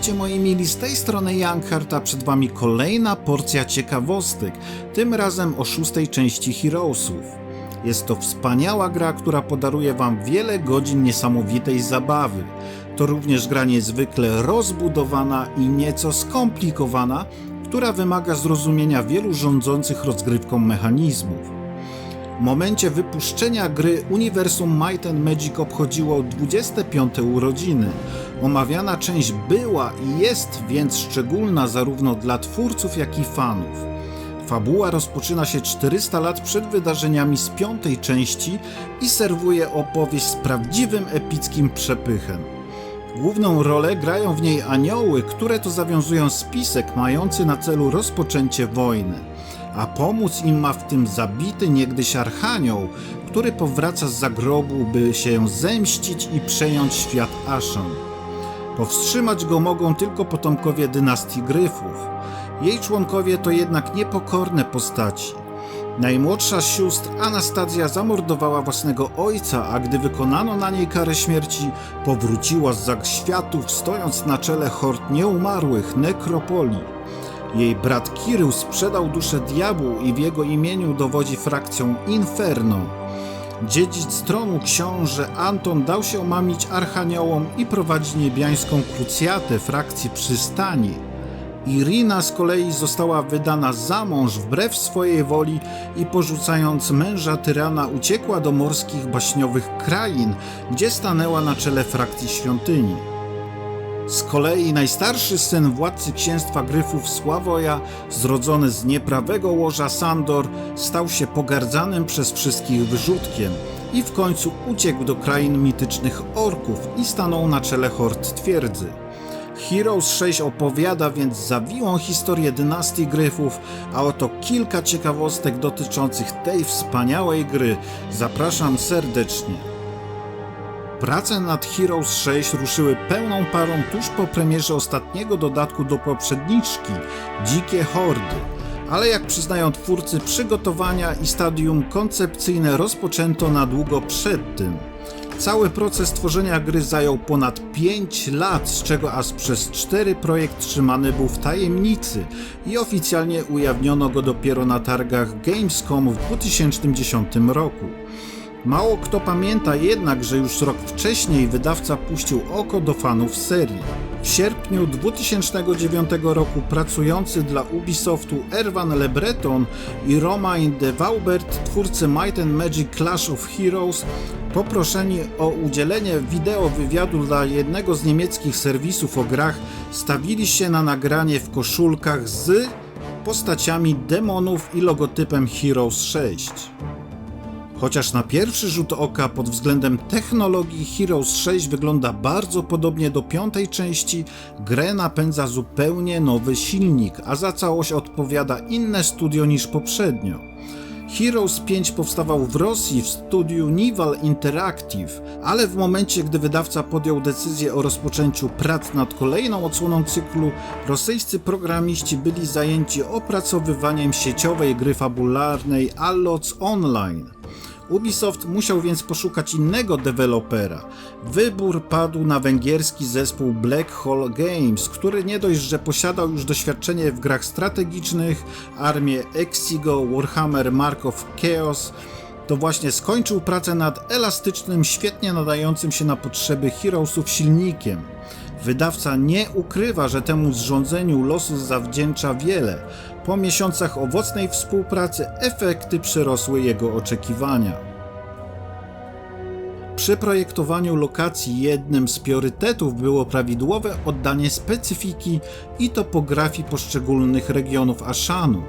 Witajcie moi mili, z tej strony Younghart, a przed wami kolejna porcja ciekawostek, tym razem o szóstej części Heroesów. Jest to wspaniała gra, która podaruje wam wiele godzin niesamowitej zabawy. To również gra niezwykle rozbudowana i nieco skomplikowana, która wymaga zrozumienia wielu rządzących rozgrywką mechanizmów. Momencie wypuszczenia gry Uniwersum Might and Magic obchodziło 25 urodziny. Omawiana część była i jest więc szczególna zarówno dla twórców, jak i fanów. Fabuła rozpoczyna się 400 lat przed wydarzeniami z piątej części i serwuje opowieść z prawdziwym epickim przepychem. Główną rolę grają w niej anioły, które to zawiązują spisek mający na celu rozpoczęcie wojny a pomóc im ma w tym zabity niegdyś archanioł, który powraca z zagrobu, by się zemścić i przejąć świat Ashan. Powstrzymać go mogą tylko potomkowie dynastii Gryfów. Jej członkowie to jednak niepokorne postaci. Najmłodsza z sióstr Anastazja zamordowała własnego ojca, a gdy wykonano na niej karę śmierci, powróciła z zaświatów, stojąc na czele hord nieumarłych nekropolii. Jej brat Kirył sprzedał duszę diabłu i w jego imieniu dowodzi frakcją Inferno. Dziedzic tronu książę Anton dał się omamić archaniołom i prowadzi niebiańską krucjatę frakcji przystani. Irina z kolei została wydana za mąż wbrew swojej woli i porzucając męża tyrana uciekła do morskich baśniowych krain, gdzie stanęła na czele frakcji świątyni. Z kolei najstarszy syn władcy księstwa Gryfów Sławoja, zrodzony z nieprawego łoża Sandor, stał się pogardzanym przez wszystkich wyrzutkiem i w końcu uciekł do krain mitycznych orków i stanął na czele hord twierdzy. Heroes 6 opowiada więc zawiłą historię dynastii Gryfów, a oto kilka ciekawostek dotyczących tej wspaniałej gry. Zapraszam serdecznie. Prace nad Heroes 6 ruszyły pełną parą tuż po premierze ostatniego dodatku do poprzedniczki Dzikie Hordy, ale jak przyznają twórcy, przygotowania i stadium koncepcyjne rozpoczęto na długo przed tym. Cały proces tworzenia gry zajął ponad 5 lat, z czego aż przez 4 projekt trzymany był w tajemnicy i oficjalnie ujawniono go dopiero na targach Gamescom w 2010 roku. Mało kto pamięta jednak, że już rok wcześniej wydawca puścił oko do fanów serii. W sierpniu 2009 roku pracujący dla Ubisoftu Erwan Le Breton i Romain de twórcy Might and Magic Clash of Heroes, poproszeni o udzielenie wideo wywiadu dla jednego z niemieckich serwisów o grach, stawili się na nagranie w koszulkach z postaciami demonów i logotypem Heroes 6. Chociaż na pierwszy rzut oka pod względem technologii Heroes 6 wygląda bardzo podobnie do piątej części, grę napędza zupełnie nowy silnik, a za całość odpowiada inne studio niż poprzednio. Heroes 5 powstawał w Rosji w studiu Nival Interactive, ale w momencie, gdy wydawca podjął decyzję o rozpoczęciu prac nad kolejną odsłoną cyklu, rosyjscy programiści byli zajęci opracowywaniem sieciowej gry fabularnej Allots Online. Ubisoft musiał więc poszukać innego dewelopera. Wybór padł na węgierski zespół Black Hole Games, który nie dość, że posiadał już doświadczenie w grach strategicznych, armię Exigo, Warhammer Mark of Chaos, to właśnie skończył pracę nad elastycznym, świetnie nadającym się na potrzeby Heroesów silnikiem. Wydawca nie ukrywa, że temu zrządzeniu losu zawdzięcza wiele. Po miesiącach owocnej współpracy efekty przerosły jego oczekiwania. Przy projektowaniu lokacji jednym z priorytetów było prawidłowe oddanie specyfiki i topografii poszczególnych regionów Ashanu.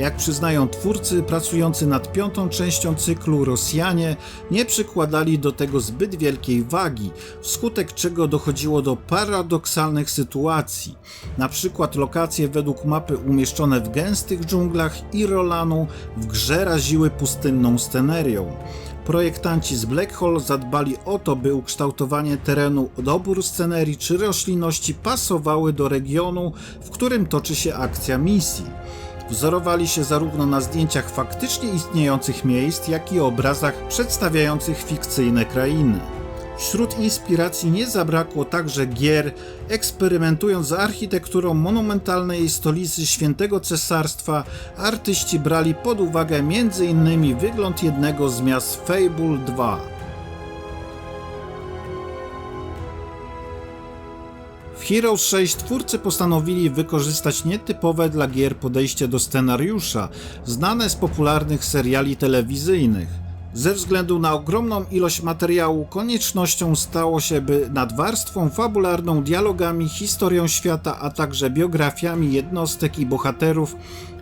Jak przyznają twórcy pracujący nad piątą częścią cyklu, Rosjanie nie przykładali do tego zbyt wielkiej wagi, wskutek czego dochodziło do paradoksalnych sytuacji. Na przykład lokacje według mapy umieszczone w gęstych dżunglach Irolanu w grze raziły pustynną scenerią. Projektanci z Black Hole zadbali o to, by ukształtowanie terenu, dobór scenerii czy roślinności pasowały do regionu, w którym toczy się akcja misji wzorowali się zarówno na zdjęciach faktycznie istniejących miejsc, jak i obrazach przedstawiających fikcyjne krainy. Wśród inspiracji nie zabrakło także gier, eksperymentując z architekturą monumentalnej stolicy Świętego Cesarstwa, artyści brali pod uwagę m.in. wygląd jednego z miast Fable 2. Heroes 6 twórcy postanowili wykorzystać nietypowe dla gier podejście do scenariusza, znane z popularnych seriali telewizyjnych. Ze względu na ogromną ilość materiału, koniecznością stało się, by nad warstwą fabularną, dialogami, historią świata, a także biografiami jednostek i bohaterów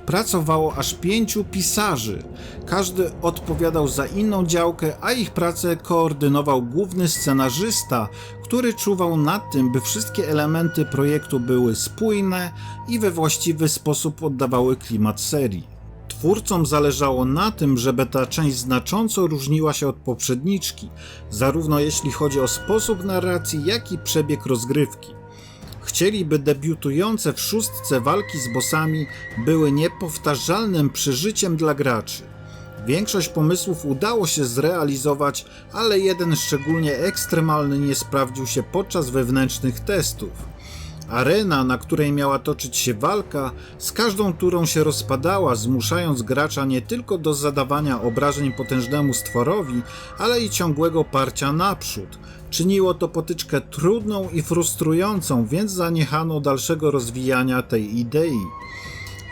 pracowało aż pięciu pisarzy. Każdy odpowiadał za inną działkę, a ich pracę koordynował główny scenarzysta, który czuwał nad tym, by wszystkie elementy projektu były spójne i we właściwy sposób oddawały klimat serii. Twórcom zależało na tym, żeby ta część znacząco różniła się od poprzedniczki, zarówno jeśli chodzi o sposób narracji, jak i przebieg rozgrywki. Chcieliby debiutujące w szóstce walki z bossami były niepowtarzalnym przeżyciem dla graczy. Większość pomysłów udało się zrealizować, ale jeden szczególnie ekstremalny nie sprawdził się podczas wewnętrznych testów. Arena, na której miała toczyć się walka, z każdą turą się rozpadała, zmuszając gracza nie tylko do zadawania obrażeń potężnemu stworowi, ale i ciągłego parcia naprzód. Czyniło to potyczkę trudną i frustrującą, więc zaniechano dalszego rozwijania tej idei.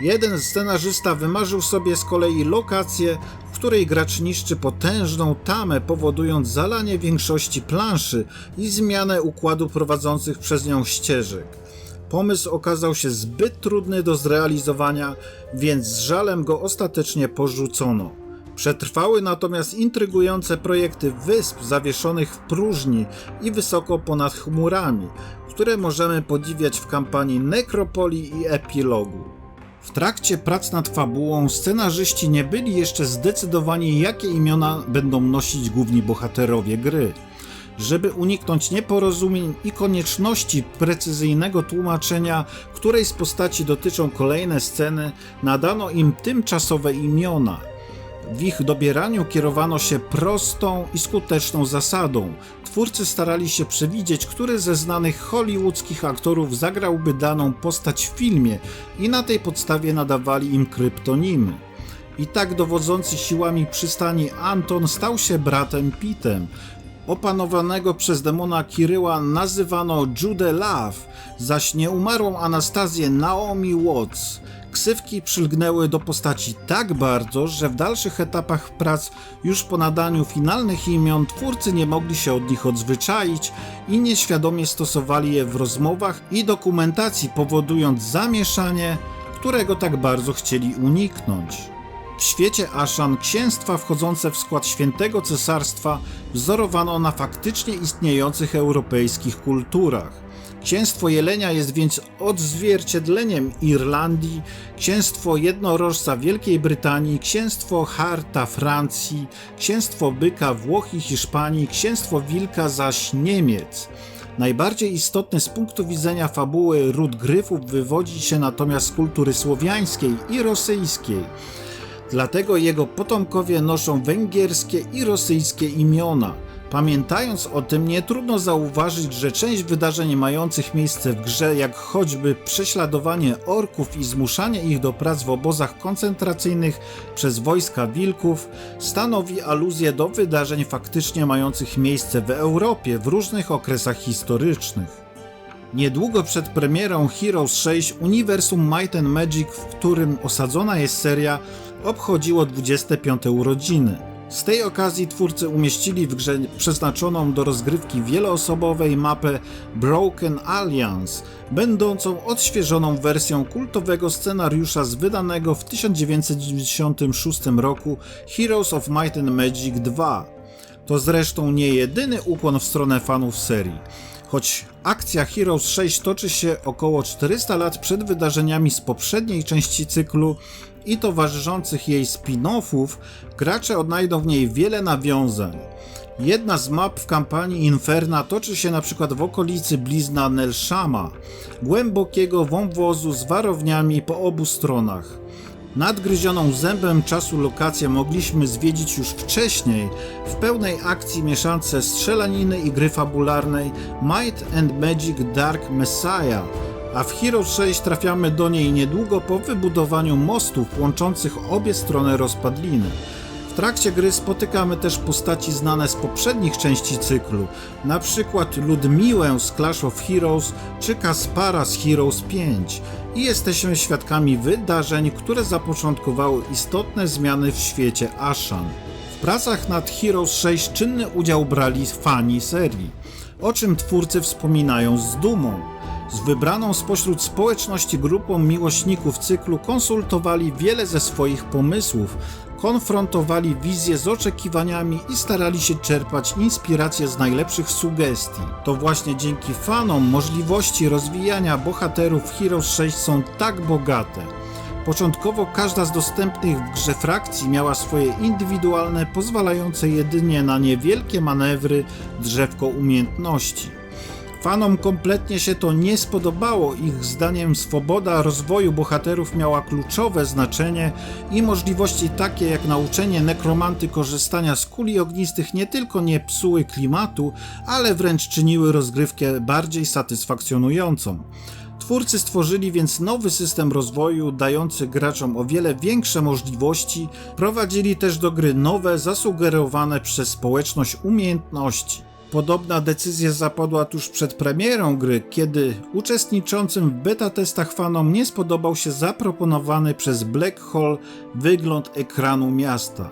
Jeden scenarzysta wymarzył sobie z kolei lokację, w której gracz niszczy potężną tamę, powodując zalanie większości planszy i zmianę układu prowadzących przez nią ścieżek. Pomysł okazał się zbyt trudny do zrealizowania, więc z żalem go ostatecznie porzucono. Przetrwały natomiast intrygujące projekty wysp zawieszonych w próżni i wysoko ponad chmurami, które możemy podziwiać w kampanii Nekropolii i Epilogu. W trakcie prac nad fabułą scenarzyści nie byli jeszcze zdecydowani, jakie imiona będą nosić główni bohaterowie gry. Żeby uniknąć nieporozumień i konieczności precyzyjnego tłumaczenia, której z postaci dotyczą kolejne sceny, nadano im tymczasowe imiona. W ich dobieraniu kierowano się prostą i skuteczną zasadą. Twórcy starali się przewidzieć, który ze znanych hollywoodzkich aktorów zagrałby daną postać w filmie i na tej podstawie nadawali im kryptonimy. I tak dowodzący siłami przystani Anton stał się bratem Pitem, opanowanego przez demona Kiryła nazywano Jude Love, zaś nieumarłą Anastazję Naomi Watts. Ksywki przylgnęły do postaci tak bardzo, że w dalszych etapach prac, już po nadaniu finalnych imion, twórcy nie mogli się od nich odzwyczaić i nieświadomie stosowali je w rozmowach i dokumentacji, powodując zamieszanie, którego tak bardzo chcieli uniknąć. W świecie Aszan księstwa wchodzące w skład świętego cesarstwa wzorowano na faktycznie istniejących europejskich kulturach. Księstwo Jelenia jest więc odzwierciedleniem Irlandii, księstwo jednorożca Wielkiej Brytanii, księstwo Harta Francji, księstwo Byka Włoch i Hiszpanii, księstwo Wilka zaś Niemiec. Najbardziej istotny z punktu widzenia fabuły ród gryfów wywodzi się natomiast z kultury słowiańskiej i rosyjskiej. Dlatego jego potomkowie noszą węgierskie i rosyjskie imiona. Pamiętając o tym, nie trudno zauważyć, że część wydarzeń mających miejsce w grze, jak choćby prześladowanie orków i zmuszanie ich do prac w obozach koncentracyjnych przez wojska wilków, stanowi aluzję do wydarzeń faktycznie mających miejsce w Europie w różnych okresach historycznych. Niedługo przed premierą Heroes 6 uniwersum Might and Magic, w którym osadzona jest seria, obchodziło 25 urodziny. Z tej okazji twórcy umieścili w grze przeznaczoną do rozgrywki wieloosobowej mapę Broken Alliance, będącą odświeżoną wersją kultowego scenariusza z wydanego w 1996 roku Heroes of Might and Magic 2. To zresztą nie jedyny ukłon w stronę fanów serii. Choć akcja Heroes 6 toczy się około 400 lat przed wydarzeniami z poprzedniej części cyklu, i towarzyszących jej spin-offów, gracze odnajdą w niej wiele nawiązań. Jedna z map w kampanii Inferna toczy się przykład w okolicy blizna Nelshama, głębokiego wąwozu z warowniami po obu stronach. Nadgryzioną zębem czasu lokację mogliśmy zwiedzić już wcześniej, w pełnej akcji mieszance strzelaniny i gry fabularnej Might and Magic Dark Messiah, a w Heroes 6 trafiamy do niej niedługo po wybudowaniu mostów łączących obie strony rozpadliny. W trakcie gry spotykamy też postaci znane z poprzednich części cyklu, przykład Ludmiłę z Clash of Heroes czy Kaspara z Heroes 5 i jesteśmy świadkami wydarzeń, które zapoczątkowały istotne zmiany w świecie Ashan. W pracach nad Heroes 6 czynny udział brali fani serii, o czym twórcy wspominają z dumą. Z wybraną spośród społeczności grupą miłośników cyklu konsultowali wiele ze swoich pomysłów, konfrontowali wizje z oczekiwaniami i starali się czerpać inspiracje z najlepszych sugestii. To właśnie dzięki fanom możliwości rozwijania bohaterów Heroes 6 są tak bogate. Początkowo każda z dostępnych w grze frakcji miała swoje indywidualne, pozwalające jedynie na niewielkie manewry drzewko umiejętności. Fanom kompletnie się to nie spodobało. Ich zdaniem swoboda rozwoju bohaterów miała kluczowe znaczenie i możliwości takie jak nauczenie nekromanty korzystania z kuli ognistych nie tylko nie psuły klimatu, ale wręcz czyniły rozgrywkę bardziej satysfakcjonującą. Twórcy stworzyli więc nowy system rozwoju, dający graczom o wiele większe możliwości, prowadzili też do gry nowe, zasugerowane przez społeczność umiejętności. Podobna decyzja zapadła tuż przed premierą gry, kiedy uczestniczącym w beta testach fanom nie spodobał się zaproponowany przez Black Hole wygląd ekranu miasta.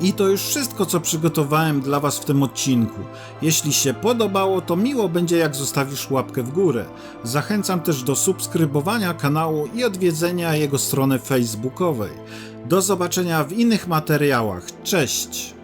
I to już wszystko, co przygotowałem dla Was w tym odcinku. Jeśli się podobało, to miło będzie, jak zostawisz łapkę w górę. Zachęcam też do subskrybowania kanału i odwiedzenia jego strony facebookowej. Do zobaczenia w innych materiałach. Cześć!